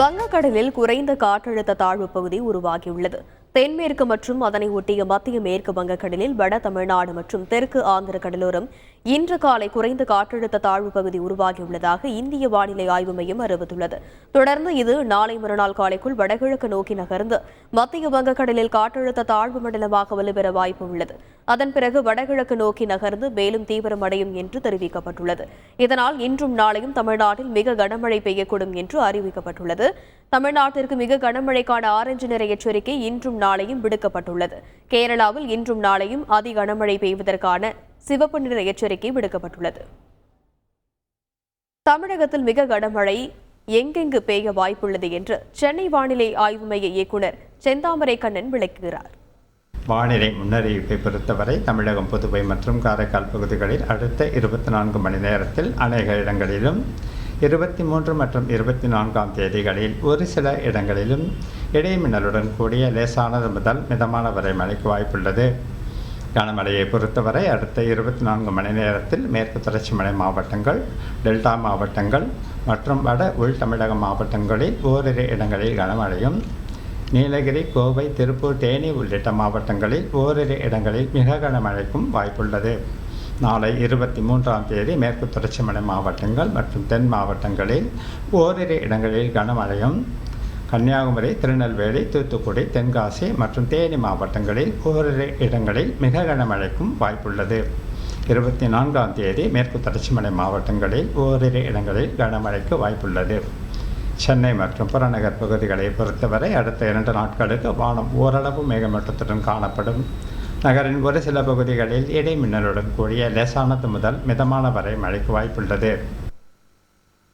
வங்கக்கடலில் குறைந்த காற்றழுத்த தாழ்வு பகுதி உருவாகியுள்ளது. தென்மேற்கு மற்றும் அதனை ஒட்டிய மத்திய மேற்கு வங்கக்கடலில் வட தமிழ்நாடு மற்றும் தெற்கு ஆந்திர கடலோரம் இன்று காலை குறைந்த காற்றழுத்த தாழ்வு பகுதி உருவாகியுள்ளதாக இந்திய வானிலை ஆய்வு மையம் அறிவித்துள்ளது. தொடர்ந்து இது நாளை மறுநாள் காலைக்குள் வடகிழக்கு நோக்கி நகர்ந்து மத்திய வங்கக்கடலில் காற்றழுத்த தாழ்வு மண்டலமாக வலுப்பெற வாய்ப்பு உள்ளது. அதன் பிறகு வடகிழக்கு நோக்கி நகர்ந்து மேலும் தீவிரமடையும் என்று தெரிவிக்கப்பட்டுள்ளது. இதனால் இன்றும் நாளையும் தமிழ்நாட்டில் மிக கனமழை பெய்யக்கூடும் என்று அறிவிக்கப்பட்டுள்ளது. தமிழ்நாட்டிற்கு மிக கனமழைக்கான ஆரஞ்சு நிற எச்சரிக்கை இன்றும் நாளையும் விடுக்கப்பட்டுள்ளது. கேரளாவில் இன்றும் நாளையும் அதி கனமழை பெய்வதற்கான சிவப்பு நிற எச்சரிக்கை விடுக்கப்பட்டுள்ளது. தமிழகத்தில் மிக கனமழை எங்கெங்கு பெய்ய வாய்ப்புள்ளது என்று சென்னை வானிலை ஆய்வு மைய இயக்குனர் செந்தாமரை கண்ணன் விளக்குகிறார். வானிலை முன்னறிவிப்பை பொறுத்தவரை தமிழகம் புதுவை மற்றும் காரைக்கால் பகுதிகளில் அடுத்த இருபத்தி நான்கு மணி நேரத்தில் அநேக இடங்களிலும் இருபத்தி மூன்று மற்றும் இருபத்தி நான்காம் தேதிகளில் ஒரு சில இடங்களிலும் இடைமின்னலுடன் கூடிய லேசானது முதல் மிதமான வரை மழைக்கு வாய்ப்புள்ளது. கனமழையை பொறுத்தவரை அடுத்த இருபத்தி நான்கு மணி நேரத்தில் மேற்கு தொடர்ச்சி மலை மாவட்டங்கள் டெல்டா மாவட்டங்கள் மற்றும் வட உள் தமிழக மாவட்டங்களில் ஓரிரு இடங்களில் கனமழையும் நீலகிரி கோவை திருப்பூர் தேனி உள்ளிட்ட மாவட்டங்களில் ஓரிரு இடங்களில் மிக கனமழைக்கும் வாய்ப்புள்ளது. நாளை இருபத்தி மூன்றாம் தேதி மேற்கு தொடர்ச்சி மலை மாவட்டங்கள் மற்றும் தென் மாவட்டங்களில் ஓரிரு இடங்களில் கனமழையும் கன்னியாகுமரி திருநெல்வேலி தூத்துக்குடி தென்காசி மற்றும் தேனி மாவட்டங்களில் ஓரிரு இடங்களில் மிக கனமழைக்கும் வாய்ப்புள்ளது. இருபத்தி நான்காம் தேதி மேற்கு தொடர்ச்சி மலை மாவட்டங்களில் ஓரிரு இடங்களில் கனமழைக்கு வாய்ப்புள்ளது. சென்னை மற்றும் புறநகர் பகுதிகளை பொறுத்தவரை அடுத்த இரண்டு நாட்களுக்கு வானம் ஓரளவு மேகமூட்டத்துடன் காணப்படும். நகரின் ஒரு சில பகுதிகளில் இடைமின்னலுடன் கூடிய லேசானது முதல் மிதமான வரை மழைக்கு வாய்ப்புள்ளது.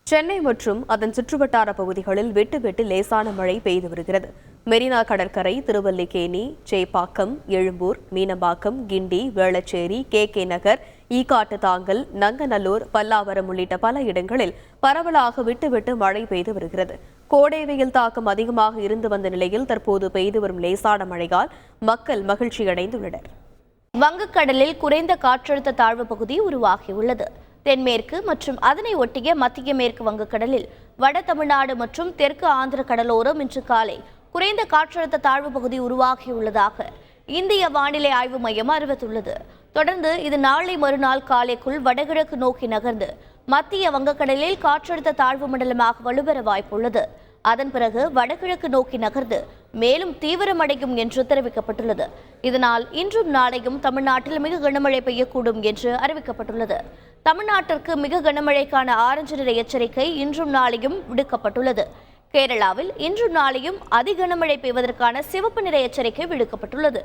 சென்னை மற்றும் அதன் சுற்றுவட்டார பகுதிகளில் விட்டு விட்டு லேசான மழை பெய்து வருகிறது. மெரினா கடற்கரை Thiruvallikeni Chepauk Ezhumbur Meenambakkam Guindy Velachery K K Nagar Ekkattuthangal Nanganallur Pallavaram உள்ளிட்ட பல இடங்களில் பரவலாக விட்டு விட்டு மழை பெய்து வருகிறது. கோடை வெயில் தாக்கம் அதிகமாக இருந்து வந்த நிலையில் தற்போது பெய்து வரும் லேசான மழையால் மக்கள் மகிழ்ச்சியடைந்துள்ளனர். வங்கக்கடலில் குறைந்த காற்றழுத்த தாழ்வு பகுதி உருவாகியுள்ளது. தென்மேற்கு மற்றும் அதனை ஒட்டிய மத்திய மேற்கு வங்கக்கடலில் வட தமிழ்நாடு மற்றும் தெற்கு ஆந்திர கடலோரம் இன்று காலை குறைந்த காற்றழுத்த தாழ்வு பகுதி உருவாகியுள்ளதாக இந்திய வானிலை ஆய்வு மையம் அறிவித்துள்ளது. தொடர்ந்து இது நாளை மறுநாள் காலைக்குள் வடகிழக்கு நோக்கி நகர்ந்து மத்திய வங்கக்கடலில் காற்றழுத்த தாழ்வு மண்டலமாக வலுப்பெற வாய்ப்புள்ளது. அதன் பிறகு வடகிழக்கு நோக்கி நகர்ந்து மேலும் தீவிரமடையும் என்று தெரிவிக்கப்பட்டுள்ளது. இதனால் இன்றும் நாளையும் தமிழ்நாட்டில் மிக கனமழை பெய்யக்கூடும் என்று அறிவிக்கப்பட்டுள்ளது. தமிழ்நாட்டிற்கு மிக கனமழைக்கான ஆரஞ்சு நிற எச்சரிக்கை இன்றும் நாளையும் விடுக்கப்பட்டுள்ளது. கேரளாவில் இன்றும் நாளையும் அதி கனமழை பெய்வதற்கான சிவப்பு நிற எச்சரிக்கை விடுக்கப்பட்டுள்ளது.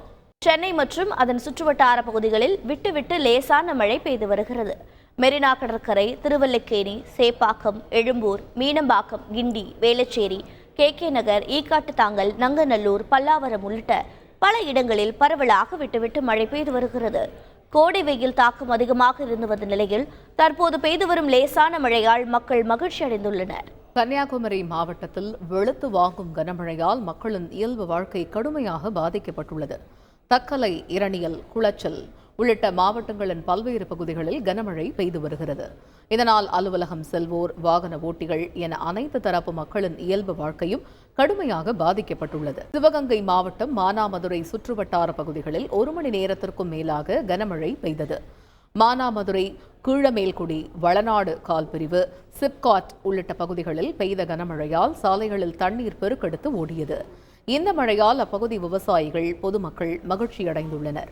சென்னை மற்றும் அதன் சுற்றுவட்டார பகுதிகளில் விட்டுவிட்டு லேசான மழை பெய்து வருகிறது. மெரினா கடற்கரை திருவல்லிக்கேணி சேப்பாக்கம் எழும்பூர் மீனம்பாக்கம் கிண்டி வேளச்சேரி கே கே நகர் ஈக்காட்டுத்தாங்கல் நங்கநல்லூர் பல்லாவரம் உள்ளிட்ட பல இடங்களில் பரவலாக விட்டுவிட்டு மழை பெய்து வருகிறது. கோடை வெயில் தாக்கம் அதிகமாக இருந்து வந்த நிலையில் தற்போது பெய்து வரும் லேசான மழையால் மக்கள் மகிழ்ச்சி அடைந்துள்ளனர். கன்னியாகுமரி மாவட்டத்தில் வெளுத்து வாங்கும் கனமழையால் மக்களின் இயல்பு வாழ்க்கை கடுமையாக பாதிக்கப்பட்டுள்ளது. தக்கலை இரணியல் குளச்சல் உள்ளிட்ட மாவட்டங்களின் பல்வேறு பகுதிகளில் கனமழை பெய்து வருகிறது. இதனால் அலுவலகம் செல்வோர் வாகன ஓட்டிகள் என அனைத்து தரப்பு மக்களின் இயல்பு வாழ்க்கையும் கடுமையாக பாதிக்கப்பட்டுள்ளது. சிவகங்கை மாவட்டம் மானாமதுரை சுற்றுவட்டார பகுதிகளில் ஒரு மணி நேரத்திற்கும் மேலாக கனமழை பெய்தது. மானாமதுரை கீழமேல்குடி வளநாடு கால்பிரிவு சிப்காட் உள்ளிட்ட பகுதிகளில் பெய்த கனமழையால் சாலைகளில் தண்ணீர் பெருக்கெடுத்து ஓடியது. இந்த மழையால் அப்பகுதி விவசாயிகள் பொதுமக்கள் மகிழ்ச்சியடைந்துள்ளனர்.